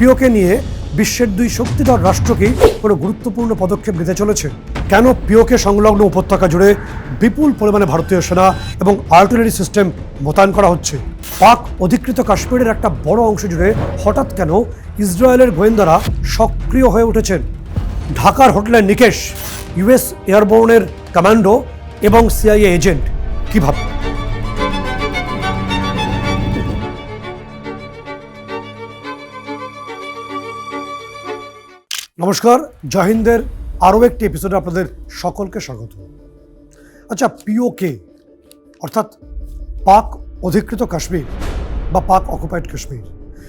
পিওকে নিয়ে বিশ্বের দুই শক্তিধর রাষ্ট্রকে কোনো গুরুত্বপূর্ণ পদক্ষেপ নিতে চলেছে। কেন পিওকে সংলগ্ন উপত্যকা জুড়ে বিপুল পরিমাণে ভারতীয় সেনা এবং আর্টিলারি সিস্টেম মোতায়েন করা হচ্ছে? পাক অধিকৃত কাশ্মীরের একটা বড় অংশ জুড়ে হঠাৎ কেন ইসরায়েলের গোয়েন্দারা সক্রিয় হয়ে উঠেছেন? ঢাকার হোটেলের নিকেশ, ইউএস এয়ারবোর্নের কমান্ডো এবং সিআইএ এজেন্ট কীভাবে নমস্কার জাহিন্দের আরও একটি এপিসোডে আপনাদের সকলকে স্বাগত। আচ্ছা পিওকে অর্থাৎ পাক অধিকৃত কাশ্মীর বা পাক অকুপাইড কাশ্মীর।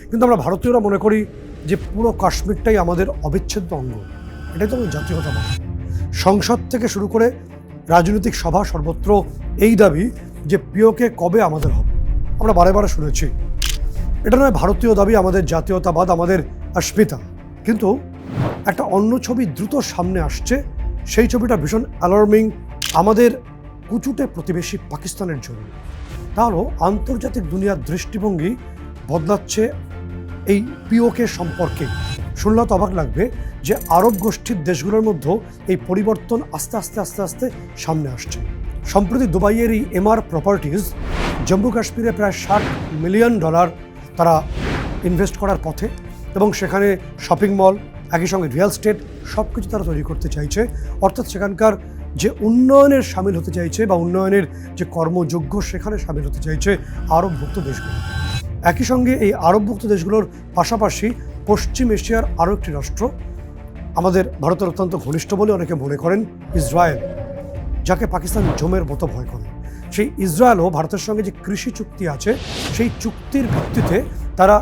কিন্তু আমরা ভারতীয়রা মনে করি যে পুরো কাশ্মীরটাই আমাদের অবিচ্ছেদ্য অঙ্গ। এটাই তো আমাদের জাতীয়তাবাদ সংসদ থেকে শুরু করে রাজনৈতিক সভা সর্বত্র এই দাবি যে পিওকে কবে আমাদের হবে। আমরা বারে বারে শুনেছি। এটা নয় ভারতীয় দাবি, আমাদের জাতীয়তাবাদ, আমাদের অস্মিতা। কিন্তু একটা অন্য ছবি দ্রুত সামনে আসছে। সেই ছবিটা ভীষণ অ্যালার্মিং আমাদের কুচুটে প্রতিবেশী পাকিস্তানের জন্য তা হলো আন্তর্জাতিক দুনিয়ার দৃষ্টিভঙ্গি বদলাচ্ছে এই পিওকে সম্পর্কে। শুনলে তো অবাক লাগবে যে আরব গোষ্ঠীর দেশগুলোর মধ্যেও এই পরিবর্তন আস্তে আস্তে আস্তে আস্তে সামনে আসছে। সম্প্রতি দুবাইয়ের এই এমআর প্রপার্টিজ জম্মু কাশ্মীরে প্রায় ষাট মিলিয়ন ডলার তারা ইনভেস্ট করার পথে এবং সেখানে শপিং মল একই সঙ্গে রিয়েল স্টেট সব কিছু তারা তৈরি করতে চাইছে। অর্থাৎ সেখানকার যে উন্নয়নের সামিল হতে চাইছে বা উন্নয়নের যে কর্মযোগ্য সেখানে সামিল হতে চাইছে আরবভুক্ত দেশগুলো। একই সঙ্গে এই আরবভুক্ত দেশগুলোর পাশাপাশি পশ্চিম এশিয়ার আরও একটি রাষ্ট্র, আমাদের ভারতের অত্যন্ত ঘনিষ্ঠ বলে অনেকে মনে করেন, ইসরায়েল, যাকে পাকিস্তান জমের মতো ভয় করে। সেই ইসরায়েলও ভারতের সঙ্গে যে কৃষি চুক্তি আছে, সেই চুক্তির ভিত্তিতে তারা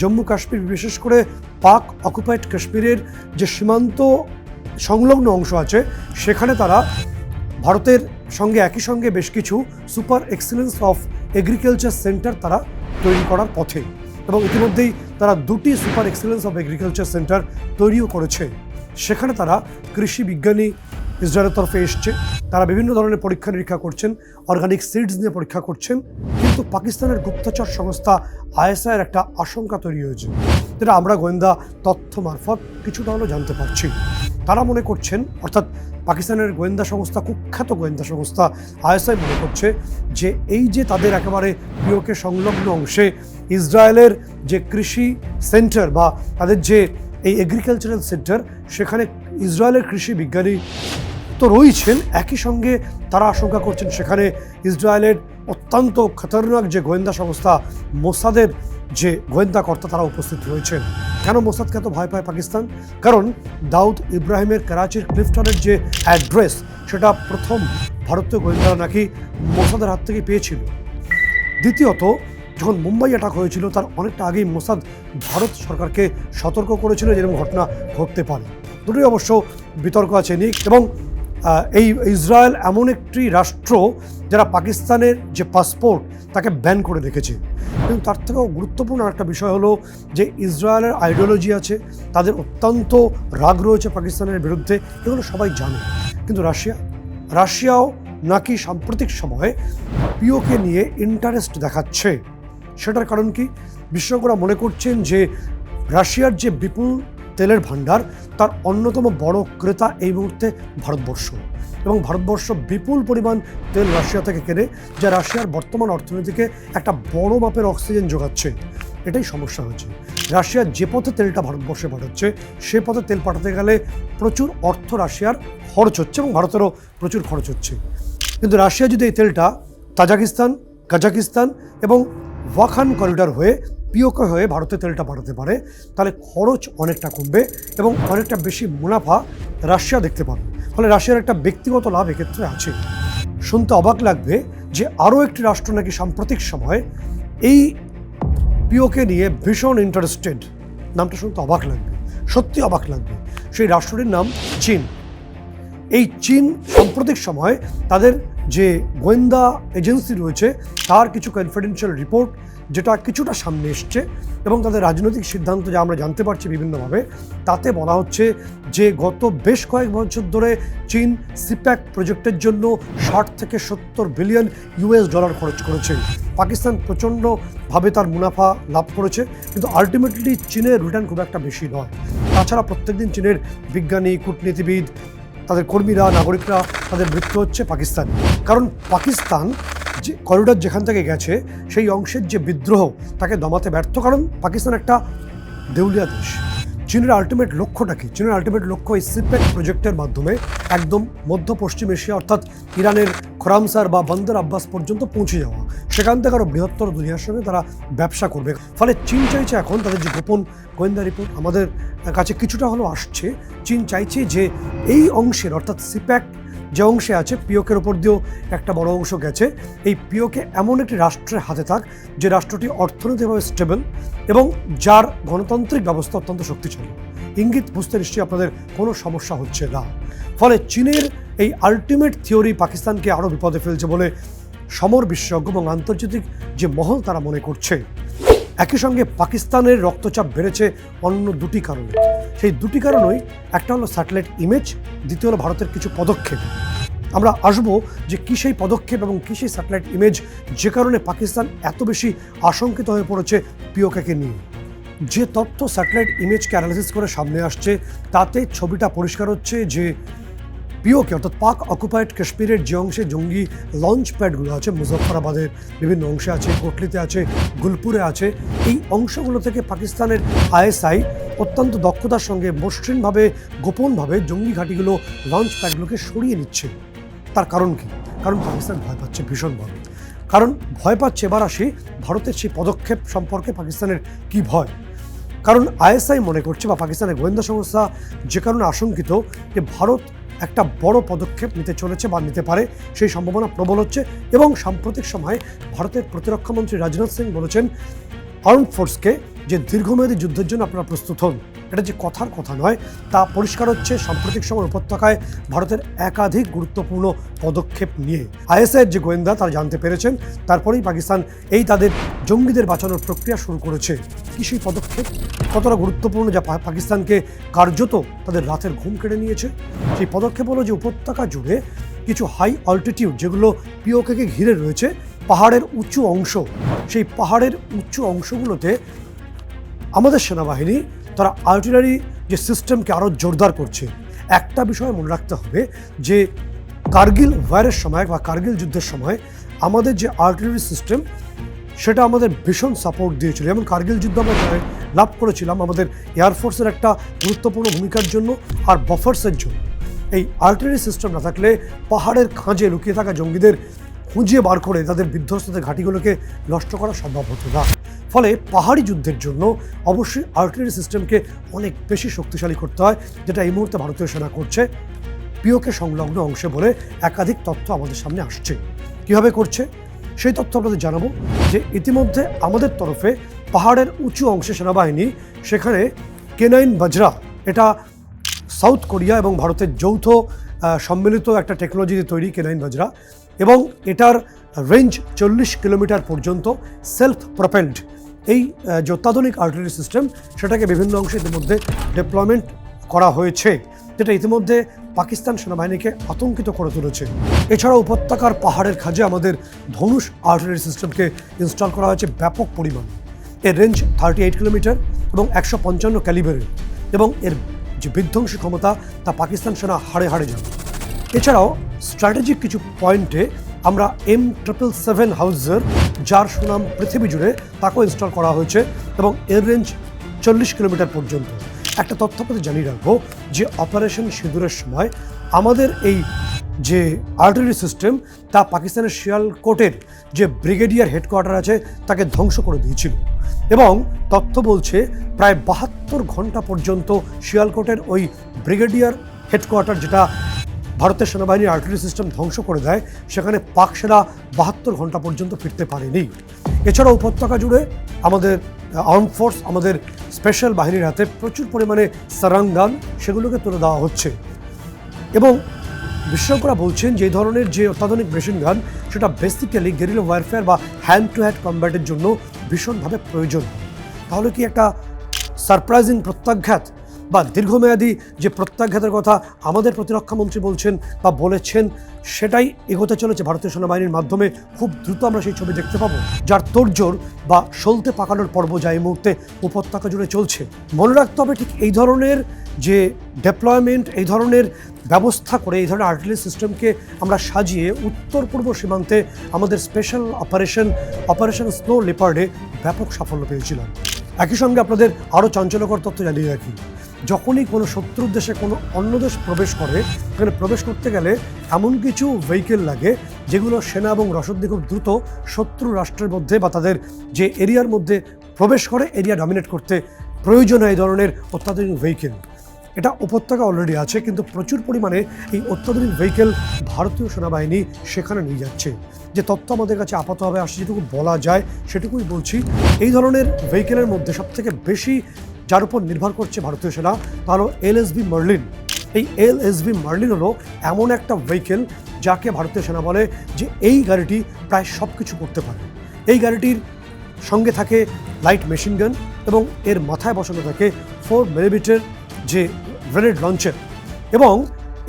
জম্মু কাশ্মীর বিশেষ করে পাক অকুপাইড কাশ্মীরের যে সীমান্ত সংলগ্ন অংশ আছে, সেখানে তারা ভারতের সঙ্গে একই সঙ্গে বেশ কিছু super excellence of agriculture centre তারা তৈরি করার পথে এবং ইতিমধ্যেই তারা দুটি super excellence of agriculture centre তৈরিও করেছে। সেখানে তারা কৃষি বিজ্ঞানী ইসরায়েলের তরফে এসছে। তারা বিভিন্ন ধরনের পরীক্ষা নিরীক্ষা করছেন অর্গানিক সিডস নিয়ে পরীক্ষা করছেন। কিন্তু পাকিস্তানের গুপ্তচর সংস্থা আইএসআইয়ের একটা আশঙ্কা তৈরি হয়েছে। যেটা আমরা গোয়েন্দা তথ্য মারফত কিছুটা হলেও জানতে পারছি। তারা মনে করছেন, অর্থাৎ পাকিস্তানের গোয়েন্দা সংস্থা, কুখ্যাত গোয়েন্দা সংস্থা আইএসআই মনে করছে যে এই যে তাদের একেবারে পিওকে সংলগ্ন অংশে ইসরায়েলের যে কৃষি সেন্টার বা তাদের যে এই এগ্রিকালচারাল সেন্টার, সেখানে ইসরায়েলের কৃষি বিজ্ঞানী তো রয়েছেন। একই সঙ্গে তারা আশঙ্কা করছেন সেখানে ইসরায়েলের অত্যন্ত খতরনাক যে গোয়েন্দা সংস্থা মোসাদের যে গোয়েন্দা কর্তা তারা উপস্থিত রয়েছেন কেন মোসাদকে এত ভয় পায় পাকিস্তান? কারণ দাউদ ইব্রাহিমের করাচির ক্লিফটনের যে অ্যাড্রেস, সেটা প্রথম ভারতীয় গোয়েন্দারা নাকি মোসাদের হাত থেকে পেয়েছিল। দ্বিতীয়ত, যখন মুম্বাই অ্যাটাক হয়েছিল, তার অনেকটা আগেই মোসাদ ভারত সরকারকে সতর্ক করেছিল যে এরকম ঘটনা ঘটতে পারে। দুটোই অবশ্য বিতর্ক আছে, নিক, এবং এই ইসরায়েল এমন একটি রাষ্ট্র যারা পাকিস্তানের যে পাসপোর্ট তাকে ব্যান করে রেখেছে। কিন্তু তার থেকেও গুরুত্বপূর্ণ একটা বিষয় হলো যে ইসরায়েলের আইডিওলজি আছে, তাদের অত্যন্ত রাগ রয়েছে পাকিস্তানের বিরুদ্ধে, এগুলো সবাই জানে। কিন্তু রাশিয়া? রাশিয়াও নাকি সাম্প্রতিক সময়ে পিওকে নিয়ে ইন্টারেস্ট দেখাচ্ছে। সেটার কারণ কি? বিশেষজ্ঞরা মনে করছেন যে রাশিয়ার যে বিপুল তেলের ভাণ্ডার তার অন্যতম বড় ক্রেতা এই মুহূর্তে ভারতবর্ষ। এবং ভারতবর্ষ বিপুল পরিমাণ তেল রাশিয়া থেকে কেনে, যা রাশিয়ার বর্তমান অর্থনীতিকে একটা বড় মাপের অক্সিজেন যোগাচ্ছে। এটাই সমস্যা হয়েছে রাশিয়া যে পথে তেলটা ভারতবর্ষে পাঠাচ্ছে, সে পথে তেল পাঠাতে গেলে প্রচুর অর্থ রাশিয়ার খরচ হচ্ছে এবং ভারতেরও প্রচুর খরচ হচ্ছে। কিন্তু রাশিয়া যদি এই তেলটা তাজাকিস্তান, কাজাকিস্তান এবং ওয়াখান করিডর হয়ে পিওকে হয়ে ভারতে তেলটা পাঠাতে পারে, তাহলে খরচ অনেকটা কমবে এবং অনেকটা বেশি মুনাফা রাশিয়া দেখতে পাবে। ফলে রাশিয়ার একটা ব্যক্তিগত লাভ এক্ষেত্রে আছে। শুনতে অবাক লাগবে যে আরও একটি রাষ্ট্র নাকি সাম্প্রতিক সময় এই পিওকে নিয়ে ভীষণ ইন্টারেস্টেড নামটা শুনতে অবাক লাগবে, সত্যি অবাক লাগবে। সেই রাষ্ট্রটির নাম চীন। এই চীন সাম্প্রতিক সময় তাদের যে গোয়েন্দা এজেন্সি রয়েছে, তার কিছু কনফিডেন্সিয়াল রিপোর্ট যেটা কিছুটা সামনে এসছে এবং তাদের রাজনৈতিক সিদ্ধান্ত যা আমরা জানতে পারছি বিভিন্নভাবে, তাতে বলা হচ্ছে যে গত বেশ কয়েক বছর ধরে চীন সিপ্যাক প্রজেক্টের জন্য ষাট থেকে সত্তর বিলিয়ন ইউএস ডলার খরচ করেছে। পাকিস্তান প্রচণ্ডভাবে তার মুনাফা লাভ করেছে, কিন্তু আলটিমেটলি চীনের রিটার্ন খুব একটা বেশি নয়। তাছাড়া প্রত্যেকদিন চীনের বিজ্ঞানী, কূটনীতিবিদ, তাদের কর্মীরা, নাগরিকরা তাদের মৃত্যু হচ্ছে পাকিস্তান। কারণ পাকিস্তান যে করিডর যেখান থেকে গেছে, সেই অংশের যে বিদ্রোহ, তাকে দমাতে ব্যর্থ। কারণ পাকিস্তান একটা দেউলিয়া দেশ। চীনের আলটিমেট লক্ষ্যটা কি? চীনের আলটিমেট লক্ষ্য এই সিপেক প্রজেক্টের মাধ্যমে একদম মধ্য পশ্চিম এশিয়া, অর্থাৎ ইরানের খোরামসার বা বন্দর আব্বাস পর্যন্ত পৌঁছে যাওয়া। সেখান থেকে আরও বৃহত্তর দুনিয়ার সঙ্গে তারা ব্যবসা করবে। ফলে চীন চাইছে এখন তাদের যে গোপন গোয়েন্দা রিপোর্ট, আমাদের কাছে কিছুটা হলেও আসছে। চীন চাইছে যে এই অংশের, অর্থাৎ সিপ্যাক যে অংশে আছে পিওকের ওপর দিয়েও একটা বড় অংশ গেছে। এই পিওকে এমন একটি রাষ্ট্রের হাতে থাক যে রাষ্ট্রটি অর্থনৈতিকভাবে স্টেবল এবং যার গণতান্ত্রিক ব্যবস্থা অত্যন্ত শক্তিশালী। ইঙ্গিত বুঝতে নিশ্চয়ই আপনাদের কোনো সমস্যা হচ্ছে না। ফলে চীনের এই আলটিমেট থিওরি পাকিস্তানকে আরও বিপদে ফেলছে বলে সমর বিশেষজ্ঞ এবং আন্তর্জাতিক যে মহল তারা মনে করছে। একই সঙ্গে পাকিস্তানের রক্তচাপ বেড়েছে অন্য দুটি কারণে। সেই দুটি কারণেই একটা হলো স্যাটেলাইট ইমেজ দ্বিতীয় হলো ভারতের কিছু পদক্ষেপ। আমরা আসব যে কী সেই পদক্ষেপ এবং কী সেই স্যাটেলাইট ইমেজ যে কারণে পাকিস্তান এত বেশি আশঙ্কিত হয়ে পড়েছে পিওকেকে নিয়ে। যে তথ্য স্যাটেলাইট ইমেজকে অ্যানালিসিস করে সামনে আসছে, তাতে ছবিটা পরিষ্কার হচ্ছে যে পিওকে অর্থাৎ পাক অকুপাইড কাশ্মীরের যে অংশে জঙ্গি লঞ্চ প্যাডগুলো আছে, মুজফ্ফরাবাদের বিভিন্ন অংশে আছে, কোটলিতে আছে, গুলপুরে আছে, এই অংশগুলো থেকে পাকিস্তানের আইএসআই অত্যন্ত দক্ষতার সঙ্গে মসৃণভাবে, গোপনভাবে জঙ্গি ঘাঁটিগুলো লঞ্চ প্যাডগুলোকে সরিয়ে নিচ্ছে। তার কারণ কি? কারণ পাকিস্তান ভয় পাচ্ছে ভীষণভাবে কারণ ভয় পাচ্ছে, এবার আসি ভারতের সেই পদক্ষেপ সম্পর্কে পাকিস্তানের কি ভয়? কারণ আইএসআই মনে করছে বা পাকিস্তানের গোয়েন্দা সংস্থা যে কারণে আশঙ্কিত যে ভারত একটা বড় পদক্ষেপ নিতে চলেছে বা নিতে পারে, সেই সম্ভাবনা প্রবল হচ্ছে এবং সাম্প্রতিক সময়ে ভারতের প্রতিরক্ষামন্ত্রী রাজনাথ সিং বলেছেন আর্ম ফোর্সকে যে দীর্ঘমেয়াদী যুদ্ধের জন্য আপনারা প্রস্তুত হন, এটা যে কথার কথা নয়, তা পরিষ্কার হচ্ছে সাম্প্রতিক সময় উপত্যকায় ভারতের একাধিক গুরুত্বপূর্ণ পদক্ষেপ নিয়ে। আইএসআইয়ের যে গোয়েন্দা, তারা জানতে পেরেছেন, তারপরেই পাকিস্তান এই তাদের জঙ্গিদের বাঁচানোর প্রক্রিয়া শুরু করেছে। কি সেই পদক্ষেপ? কতটা গুরুত্বপূর্ণ যা পাকিস্তানকে কার্যত তাদের রাতের ঘুম কেড়ে নিয়েছে? সেই পদক্ষেপ হলো যে উপত্যকা জুড়ে কিছু হাই অল্টিটিউড যেগুলো পিওকেকে ঘিরে রয়েছে, পাহাড়ের উঁচু অংশ। সেই পাহাড়ের উঁচু অংশগুলোতে আমাদের সেনাবাহিনী, তারা আর্টিলারি যে সিস্টেমকে আরও জোরদার করছে। একটা বিষয় মনে রাখতে হবে যে কার্গিল ওয়ারের সময় বা কার্গিল যুদ্ধের সময় আমাদের যে আর্টিলারি সিস্টেম সেটা আমাদের ভীষণ সাপোর্ট দিয়েছিল। যেমন কার্গিল যুদ্ধ আমরা লাভ করেছিলাম আমাদের এয়ারফোর্সের একটা গুরুত্বপূর্ণ ভূমিকার জন্য আর বফার্সের জন্য। এই আর্টিলারি সিস্টেম না থাকলে পাহাড়ের খাঁজে লুকিয়ে থাকা জঙ্গিদের খুঁজিয়ে বার করে তাদের বিধ্বস্তদের ঘাঁটিগুলোকে নষ্ট করা সম্ভব হতো না। ফলে পাহাড়ি যুদ্ধের জন্য অবশ্যই আর্টিলারি সিস্টেমকে অনেক বেশি শক্তিশালী করতে হয়, যেটা এই মুহূর্তে ভারতীয় সেনা করছে। পিওকে সংলগ্ন অংশে বলে একাধিক তথ্য আমাদের সামনে আসছে। কীভাবে করছে? সেই তথ্য আপনাদের জানাব যে ইতিমধ্যে আমাদের তরফে পাহাড়ের উঁচু অংশে সেনাবাহিনী, সেখানে কেনাইন বাজরা, এটা সাউথ কোরিয়া এবং ভারতের যৌথ সম্মিলিত একটা টেকনোলজি দিয়ে তৈরি কেনাইন বাজরা এবং এটার রেঞ্জ চল্লিশ কিলোমিটার পর্যন্ত সেলফ প্রপেন্ড এই যে অত্যাধুনিক আর্টিলারি সিস্টেম সেটাকে বিভিন্ন অংশে ইতিমধ্যে ডেপ্লয়মেন্ট করা হয়েছে। যেটা ইতিমধ্যে পাকিস্তান সেনাবাহিনীকে আতঙ্কিত করে তুলেছে। এছাড়া উপত্যকার পাহাড়ের খাজে আমাদের ধনুষ আর্টিলারি সিস্টেমকে ইনস্টল করা হয়েছে ব্যাপক পরিমাণ। এর রেঞ্জ থার্টি এইট কিলোমিটার এবং একশো পঞ্চান্ন ক্যালিবারের এবং এর যে বিধ্বংসী ক্ষমতা তা পাকিস্তান সেনা হাড়ে হাড়ে যাবে এছাড়াও স্ট্র্যাটেজিক কিছু পয়েন্টে আমরা এম ট্রিপল সেভেন হাউজার যার সুনাম পৃথিবী জুড়ে তাকেও ইনস্টল করা হয়েছে এবং এর রেঞ্জ চল্লিশ কিলোমিটার পর্যন্ত। একটা তথ্য আপনাদের জানিয়ে রাখব যে অপারেশন সিঁদুরের সময় আমাদের এই যে আর্টিলারি সিস্টেম তা পাকিস্তানের শিয়ালকোটের যে ব্রিগেডিয়ার হেডকোয়ার্টার আছে, তাকে ধ্বংস করে দিয়েছিল। এবং তথ্য বলছে প্রায় বাহাত্তর ঘণ্টা পর্যন্ত শিয়ালকোটের ওই ব্রিগেডিয়ার হেডকোয়ার্টার যেটা ভারতের সেনাবাহিনীর আর্টিলারি সিস্টেম ধ্বংস করে দেয়, সেখানে পাক সেনা বাহাত্তর ঘণ্টা পর্যন্ত ফিরতে পারেনি। এছাড়া উপত্যকা জুড়ে আমাদের আর্ম ফোর্স আমাদের স্পেশাল বাহিনীর হাতে প্রচুর পরিমাণে সারাঙ্গান সেগুলোকে তুলে দেওয়া হচ্ছে। এবং বিশেষজ্ঞরা বলছেন যে ধরনের যে অত্যাধুনিক মেশিন গান সেটা বেসিক্যালি গেরিলা ওয়ারফেয়ার বা হ্যান্ড টু হ্যান্ড কম্ব্যাটের জন্য ভীষণভাবে প্রয়োজন। তাহলে কি একটা সারপ্রাইজিং প্রত্যাঘাত বা দীর্ঘমেয়াদী যে প্রত্যাঘাতের কথা আমাদের প্রতিরক্ষামন্ত্রী বলছেন বা বলেছেন, সেটাই এগোতে চলেছে ভারতীয় সেনাবাহিনীর মাধ্যমে। খুব দ্রুত আমরা সেই ছবি দেখতে পাবো, যার তোড়জোড় বা সলতে পাকানোর পর্ব যা এই মুহূর্তে উপত্যকা জুড়ে চলছে। মনে রাখতে হবে ঠিক এই ধরনের যে ডেপ্লয়মেন্ট এই ধরনের ব্যবস্থা করে, এই ধরনের আর্টিলারি সিস্টেমকে আমরা সাজিয়ে উত্তর পূর্ব সীমান্তে আমাদের স্পেশাল অপারেশন অপারেশন স্নো লেপার্ডে ব্যাপক সাফল্য পেয়েছিলাম। একই সঙ্গে আপনাদের আরও চাঞ্চল্যকর তথ্য জানিয়ে রাখি। যখনই কোনো শত্রুর দেশে কোনো অন্য দেশ প্রবেশ করে, সেখানে প্রবেশ করতে গেলে এমন কিছু ভেহিকেল লাগে, যেগুলো সেনা এবং রসদ দিয়ে খুব দ্রুত শত্রু রাষ্ট্রের মধ্যে বা তাদের যে এরিয়ার মধ্যে প্রবেশ করে, এরিয়া ডমিনেট করতে প্রয়োজন হয় এই ধরনের অত্যাধুনিক ভেহিকেল এটা উপত্যকা অলরেডি আছে, কিন্তু প্রচুর পরিমাণে এই অত্যাধুনিক ভেহিকেল ভারতীয় সেনাবাহিনী সেখানে নিয়ে যাচ্ছে। যে তথ্য আমাদের কাছে আপাতভাবে আসছে, যেটুকু বলা যায়, সেটুকুই বলছি, এই ধরনের ভেহিকেলের মধ্যে সবথেকে বেশি যার উপর নির্ভর করছে ভারতীয় সেনা তা হলো এলএসবি মার্লিন। এই এলএসবি মার্লিন হলো এমন একটা ভেহিকেল যাকে ভারতীয় সেনা বলে যে এই গাড়িটি প্রায় সব কিছু করতে পারে। এই গাড়িটির সঙ্গে থাকে লাইট মেশিন গান এবং এর মাথায় বসানো থাকে ফোর মিলিমিটার যে গ্রেনেড লঞ্চার এবং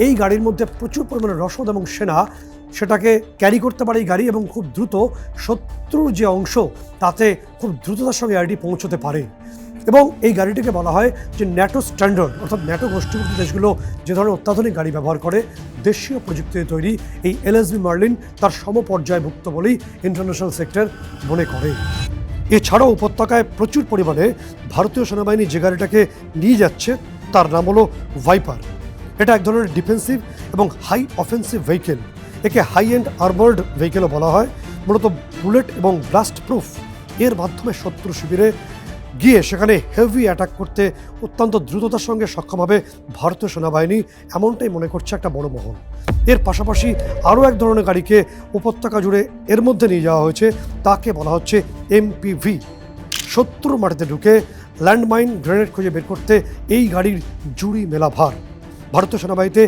এই গাড়ির মধ্যে প্রচুর পরিমাণে রসদ এবং সেনা সেটাকে ক্যারি করতে পারে এই গাড়ি এবং খুব দ্রুত শত্রুর যে অংশ তাতে খুব দ্রুততার সঙ্গে গাড়িটি পৌঁছতে পারে। এবং এই গাড়িটিকে বলা হয় যে ন্যাটো স্ট্যান্ডার্ড, অর্থাৎ ন্যাটো গোষ্ঠীভুক্ত দেশগুলো যে ধরনের অত্যাধুনিক গাড়ি ব্যবহার করে দেশীয় প্রযুক্তিতে তৈরি এই এলএসবি মার্লিন তার সমপর্যায়ভুক্ত বলেই ইন্টারন্যাশনাল সেক্টর মনে করে। এছাড়াও উপত্যকায় প্রচুর পরিমাণে ভারতীয় সেনাবাহিনী যে গাড়িটাকে নিয়ে যাচ্ছে তার নাম হলো ভাইপার। এটা এক ধরনের ডিফেন্সিভ এবং হাই অফেন্সিভ ভেহিকেল। একে হাই এন্ড আর্মার্ড ভেহিকেলও বলা হয়। মূলত বুলেট এবং ব্লাস্ট প্রুফ এর মাধ্যমে শত্রু শিবিরে গিয়ে সেখানে হেভি অ্যাটাক করতে অত্যন্ত দ্রুততার সঙ্গে সক্ষম হবে ভারতীয় সেনাবাহিনী, এমনটাই মনে করছে একটা বড় মহল। এর পাশাপাশি আরও এক ধরনের গাড়িকে উপত্যকা জুড়ে এর মধ্যে নিয়ে যাওয়া হয়েছে, তাকে বলা হচ্ছে এমপিভি শত্রু মাটিতে ঢুকে ল্যান্ডমাইন গ্রেনেড খুঁজে বের করতে এই গাড়ির জুড়ি মেলা ভার ভারতীয় সেনাবাহিনীতে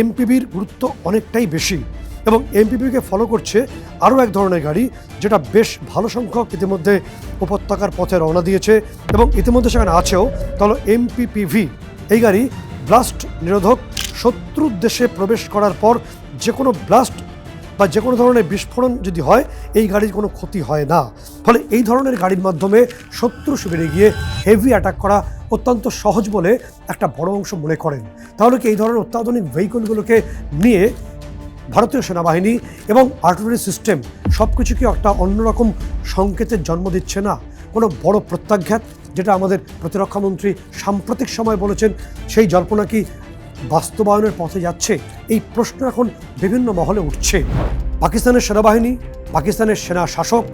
এমপিবির গুরুত্ব অনেকটাই বেশি। এবং এমপিপিকে ফলো করছে আরও এক ধরনের গাড়ি, যেটা বেশ ভালো সংখ্যক ইতিমধ্যে উপত্যকার পথে রওনা দিয়েছে এবং ইতিমধ্যে সেখানে আছেও। তাহলে এমপিপিভি, এই গাড়ি ব্লাস্ট নিরোধক, শত্রুর দেশে প্রবেশ করার পর যে কোনো ব্লাস্ট বা যে কোনো ধরনের বিস্ফোরণ যদি হয়, এই গাড়ির কোনো ক্ষতি হয় না। ফলে এই ধরনের গাড়ির মাধ্যমে শত্রু শিবিরে গিয়ে হেভি অ্যাটাক করা অত্যন্ত সহজ বলে একটা বড় অংশ মনে করেন। তাহলে কি এই ধরনের অত্যাধুনিক ভেহিকলগুলোকে নিয়ে ভারতীয় সেনাবাহিনী এবং আর্টিলারি সিস্টেম সব কিছু কি একটা অন্যরকম সংকেতের জন্ম দিচ্ছে না। কোনো বড় প্রত্যাঘাত, যেটা আমাদের প্রতিরক্ষামন্ত্রী সাম্প্রতিক সময় বলেছেন, সেই জল্পনা কি বাস্তবায়নের পথে যাচ্ছে? এই প্রশ্ন এখন বিভিন্ন মহলে উঠছে। পাকিস্তানের সেনাবাহিনী, পাকিস্তানের সেনা শাসক,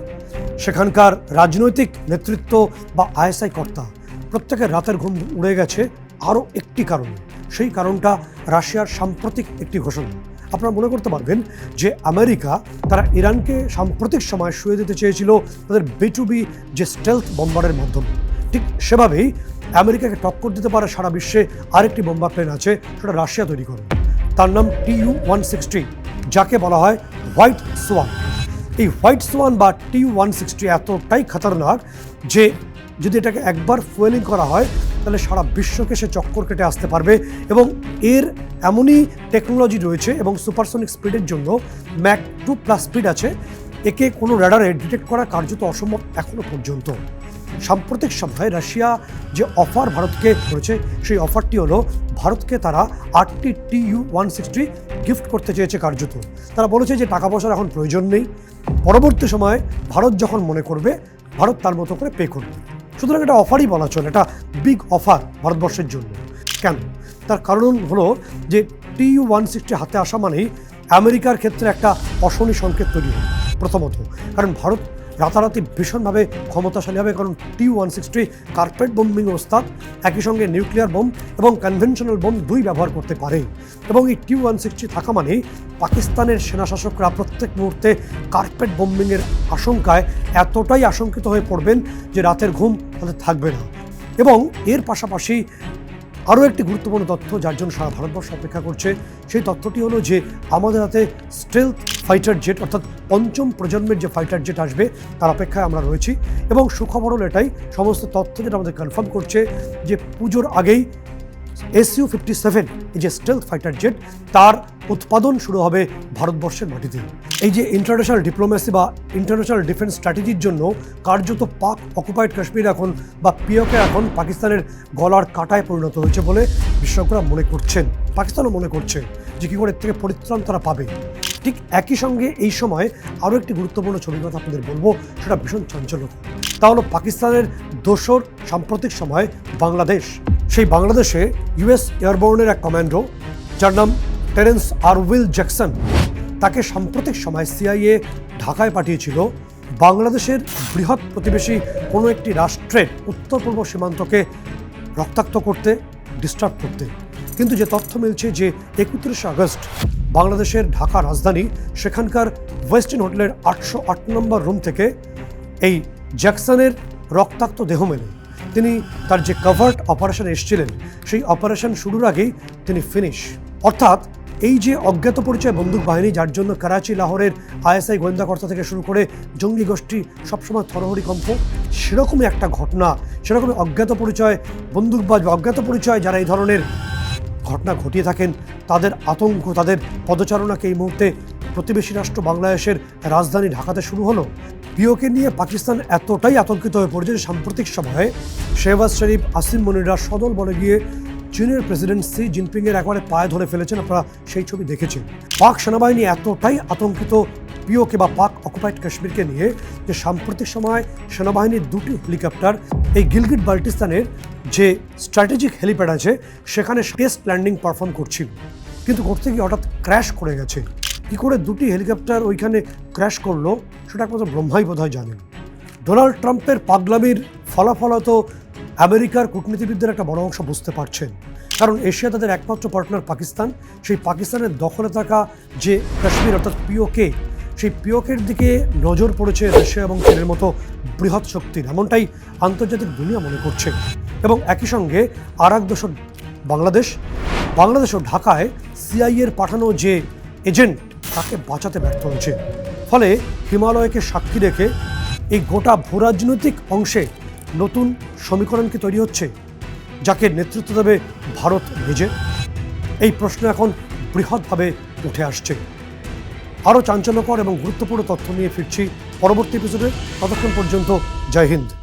সেখানকার রাজনৈতিক নেতৃত্ব বা আইএসআই কর্তা, প্রত্যেকের রাতের ঘুম উড়ে গেছে আরও একটি কারণে। সেই কারণটা রাশিয়ার সাম্প্রতিক একটি ঘোষণা। আপনারা মনে করতে পারবেন যে আমেরিকা তারা ইরানকে সাম্প্রতিক সময় শুয়ে দিতে চেয়েছিল তাদের বিটুবি যে স্টেলথ বম্বারের মাধ্যমে। ঠিক সেভাবেই আমেরিকাকে টক্কর দিতে পারে সারা বিশ্বে আরেকটি বোম্বার প্লেন আছে, সেটা রাশিয়া তৈরি করে তার নাম টিইউ ওয়ান সিক্সটি যাকে বলা হয় হোয়াইট সোয়ান এই হোয়াইট সোয়ান বা টি ওয়ান সিক্সটি এতটাই খতরনাক যে যদি এটাকে একবার ফুয়েলিং করা হয় তাহলে সারা বিশ্বকে সে চক্কর কেটে আসতে পারবে এবং এর এমনই টেকনোলজি রয়েছে এবং সুপারসনিক স্পিডের জন্য ম্যাক টু প্লাস স্পিড আছে। একে কোনো র্যাডারে ডিটেক্ট করা কার্যত অসম্ভব এখনও পর্যন্ত। সাম্প্রতিক সময়ে রাশিয়া যে অফার ভারতকে করেছে, সেই অফারটি হলো ভারতকে তারা আটটি T U one sixty gift করতে চেয়েছে কার্যত। তারা বলেছে যে টাকা পয়সার এখন প্রয়োজন নেই। পরবর্তী সময়ে ভারত যখন মনে করবে, ভারত তার মতো করে পে করবে। সুতরাং এটা অফারই বলা চলে, এটা বিগ অফার ভারতবর্ষের জন্য। কেন? তার কারণ হলো যে টি ইউ ওয়ান সিক্সটি হাতে আসা মানেই আমেরিকার ক্ষেত্রে একটা অশনি সংকেত তৈরি হয়, প্রথমত। কারণ ভারত রাতারাতি ভীষণভাবে ক্ষমতাশালী হবে, কারণ T one sixty carpet bombing ওস্তাদ একই সঙ্গে নিউক্লিয়ার বোম এবং কনভেনশনাল বোম দুই ব্যবহার করতে পারে। এবং এই টি ওয়ান সিক্সটি থাকা মানেই পাকিস্তানের সেনাশাসকরা প্রত্যেক মুহূর্তে কার্পেট বোম্বিংয়ের আশঙ্কায় এতটাই আশঙ্কিত হয়ে পড়বেন যে রাতের ঘুম তাদের থাকবে না। এবং এর পাশাপাশি আরও একটি গুরুত্বপূর্ণ তথ্য যার জন্য সারা ভারতবর্ষ অপেক্ষা করছে। সেই তথ্যটি হলো যে, আমাদের হাতে স্টেলথ ফাইটার জেট অর্থাৎ পঞ্চম প্রজন্মের যে ফাইটার জেট আসবে, তার অপেক্ষায় আমরা রয়েছি। এবং সুখবর হলো এটাই, সমস্ত তথ্য যেটা আমাদের কনফার্ম করছে যে, পুজোর আগেই এসইউ ফিফটি সেভেন এই যে স্টেলথ ফাইটার জেট তার উৎপাদন শুরু হবে ভারতবর্ষের মাটিতে। এই যে ইন্টারন্যাশনাল ডিপ্লোমেসি বা ইন্টারন্যাশনাল ডিফেন্স স্ট্র্যাটেজির জন্য কার্যত পাক অকুপাইড কাশ্মীর এখন বা পিওকে এখন পাকিস্তানের গলার কাটায় পরিণত হয়েছে বলে বিশেষজ্ঞরা মনে করছেন। পাকিস্তানও মনে করছে যে কী করে থেকে পরিত্রাণ তারা পাবে। ঠিক একই সঙ্গে এই সময় আরও একটি গুরুত্বপূর্ণ ছবির কথা আপনাদের বলব, সেটা ভীষণ চাঞ্চল্যকর। তা হলো পাকিস্তানের দোসর সাম্প্রতিক সময় বাংলাদেশ। সেই বাংলাদেশে ইউএস এয়ারবোর্নের এক কমান্ডো যার নাম টেরেন্স আরউইল জ্যাকসন তাকে সাম্প্রতিক সময় সিআইএ ঢাকায় পাঠিয়েছিল বাংলাদেশের বৃহৎ প্রতিবেশী কোনো একটি রাষ্ট্রের উত্তর পূর্ব সীমান্তকে রক্তাক্ত করতে ডিস্টার্ব করতে। কিন্তু যে তথ্য মিলছে যে একত্রিশে আগস্ট বাংলাদেশের ঢাকা রাজধানী, সেখানকার ওয়েস্টার্ন হোটেলের আটশো আট নম্বর রুম থেকে এই জ্যাকসনের রক্তাক্ত দেহ মেলে। তিনি তার যে কভার্ট অপারেশন এসেছিলেন, সেই অপারেশন শুরুর আগেই তিনি ফিনিশ অর্থাৎ এই যে অজ্ঞাত পরিচয় বন্দুক বাহিনী, যার জন্য করাচি, লাহোরের আইএসআই গোয়েন্দাকর্তা থেকে শুরু করে জঙ্গি গোষ্ঠী সবসময় থরহরি কম্প সেরকমই একটা ঘটনা, সেরকমই অজ্ঞাত পরিচয় বন্দুকবাজ বা অজ্ঞাত পরিচয় যারা এই ধরনের ঘটনা ঘটিয়ে থাকেন, তাদের আতঙ্ক, তাদের পদচারণাকে এই মুহূর্তে প্রতিবেশী রাষ্ট্র বাংলাদেশের রাজধানী ঢাকাতে শুরু হলো। পিওকে নিয়ে পাকিস্তান এতটাই আতঙ্কিত হয়ে পড়েছে সাম্প্রতিক সময়ে শেহবাজ শরীফ, আসিম মনিরা সদল বলে গিয়ে চীনের প্রেসিডেন্ট সি জিনপিং এর একবারে পায়ে ধরে ফেলেছেন, আপনারা সেই ছবি দেখেছেন। পাক সেনাবাহিনী এতটাই আতঙ্কিত, পিওকে বা পাক অকুপাইড কাশ্মীরকে নিয়ে, যে সাম্প্রতিক সময় সেনাবাহিনীর দুটি হেলিকপ্টার, এই গিলগিট বাল্টিস্তানের যে স্ট্র্যাটেজিক হেলিপ্যাড আছে, সেখানে টেস্ট ল্যান্ডিং পারফর্ম করছিল। কিন্তু করতে গিয়ে হঠাৎ ক্র্যাশ করে গেছে? কি করে দুটি হেলিকপ্টার ওইখানে ক্র্যাশ করল, সেটা একমাত্র ব্রহ্মাই বোধহয় জানেন। ডোনাল্ড ট্রাম্পের পাগলামির ফলাফল হয়তো আমেরিকার কূটনীতিবিদদের একটা বড় অংশ বুঝতে পারছেন। কারণ এশিয়া তাদের একমাত্র পার্টনার পাকিস্তান। সেই পাকিস্তানের দখলে থাকা যে কাশ্মীর, অর্থাৎ পিওকে, সেই পিওকের দিকে নজর পড়েছে রাশিয়া এবং চীনের মতো বৃহৎ শক্তির। এমনটাই আন্তর্জাতিক দুনিয়া মনে করছে। এবং একই সঙ্গে আর এক দশক বাংলাদেশ বাংলাদেশ ও ঢাকায় সিআইএর পাঠানো যে এজেন্ট, তাকে বাঁচাতে ব্যর্থ হয়েছে। ফলে হিমালয়কে সাক্ষী রেখে এই গোটা ভূরাজনৈতিক অংশে নতুন সমীকরণ কি তৈরি হচ্ছে? যাকে নেতৃত্ব দেবে ভারত নিজে? এই প্রশ্ন এখন বৃহৎভাবে উঠে আসছে। আরও চাঞ্চল্যকর এবং গুরুত্বপূর্ণ তথ্য নিয়ে ফিরছি পরবর্তী এপিসোডে ততক্ষণ পর্যন্ত জয় হিন্দ।